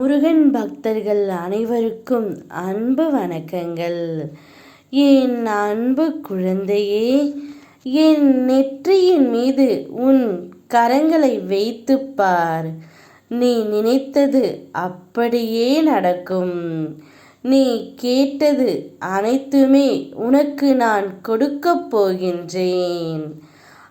முருகன் பக்தர்கள் அனைவருக்கும் அன்பு வணக்கங்கள். என் அன்பு குழந்தையே என் நெற்றியின் மீது உன் கரங்களை வைத்துப் பார். நீ நினைத்தது அப்படியே நடக்கும். நீ கேட்டது அனைத்துமே உனக்கு நான் கொடுக்கப் போகின்றேன்.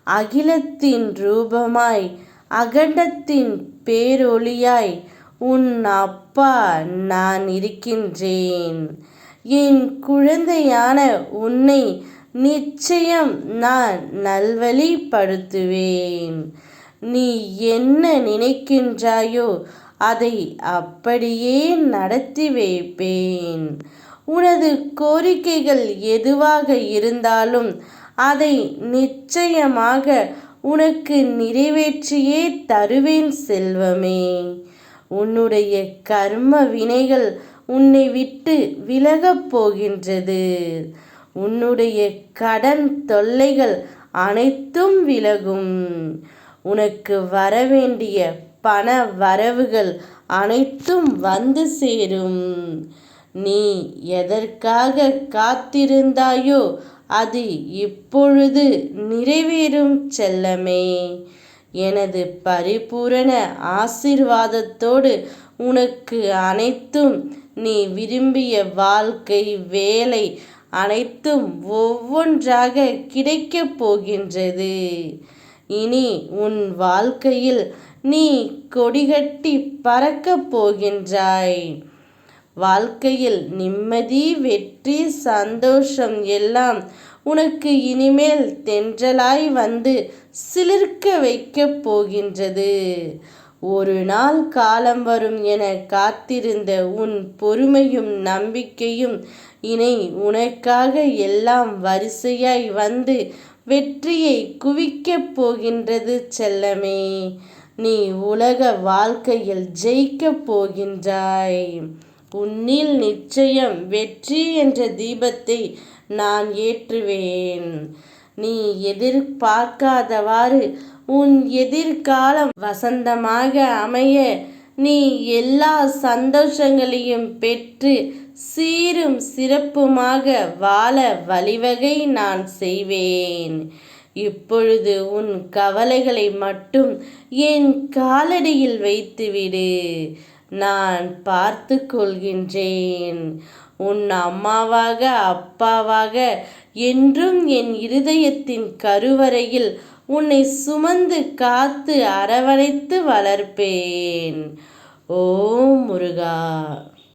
அகிலத்தின் ரூபமாய் அகண்டத்தின் பேரொளியாய் உன் அப்பா நான் இருக்கின்றேன். என் குழந்தையான உன்னை நிச்சயம் நான் நல்வழிப்படுத்துவேன். நீ என்ன நினைக்கின்றாயோ அதை அப்படியே நடத்தி வைப்பேன். உனது கோரிக்கைகள் எதுவாக இருந்தாலும் அதை நிச்சயமாக உனக்கு நிறைவேற்றியே தருவேன் செல்வமே. உன்னுடைய கர்ம வினைகள் உன்னை விட்டு விலகப் போகின்றது. உன்னுடைய கடன் தொல்லைகள் அனைத்தும் விலகும். உனக்கு வரவேண்டிய பண வரவுகள் அனைத்தும் வந்து சேரும். நீ எதற்காக காத்திருந்தாயோ அது இப்பொழுது நிறைவேறும் செல்லமே. எனது பரிபூரண ஆசிர்வாதத்தோடு உனக்கு அனைத்தும் நீ விரும்பிய வாழ்க்கை வேலை அனைத்தும் ஒவ்வொன்றாக கிடைக்கப் போகின்றது. இனி உன் வாழ்க்கையில் நீ கொடிகட்டி பறக்கப் போகின்றாய். வாழ்க்கையில் நிம்மதி வெற்றி சந்தோஷம் எல்லாம் உனக்கு இனிமேல் தென்றலாய் வந்து சிலிர்க்க வைக்கப் போகின்றது. ஒரு நாள் காலம் வரும் என காத்திருந்த உன் பொறுமையும் நம்பிக்கையும் இணை உனக்காக எல்லாம் வரிசையாய் வந்து வெற்றியை குவிக்கப் போகின்றது செல்லமே. நீ உலக வாழ்க்கையில் ஜெயிக்கப் போகின்றாய். உன்னில் நிச்சயம் வெற்றி என்ற தீபத்தை நான் ஏற்றுவேன். நீ எதிர்பார்க்காதவாறு உன் எதிர்காலம் வசந்தமாக அமைய நீ எல்லா சந்தோஷங்களையும் பெற்று சீரும் சிறப்புமாக வாழ வழிவகை நான் செய்வேன். இப்பொழுது உன் கவலைகளை மட்டும் என் காலடியில் வைத்துவிடு. நான் பார்த்து கொள்கின்றேன் உன் அம்மாவாக அப்பாவாக என்றும் என் இருதயத்தின் கருவறையில் உன்னை சுமந்து காத்து அரவணைத்து வளர்ப்பேன். ஓம் முருகா!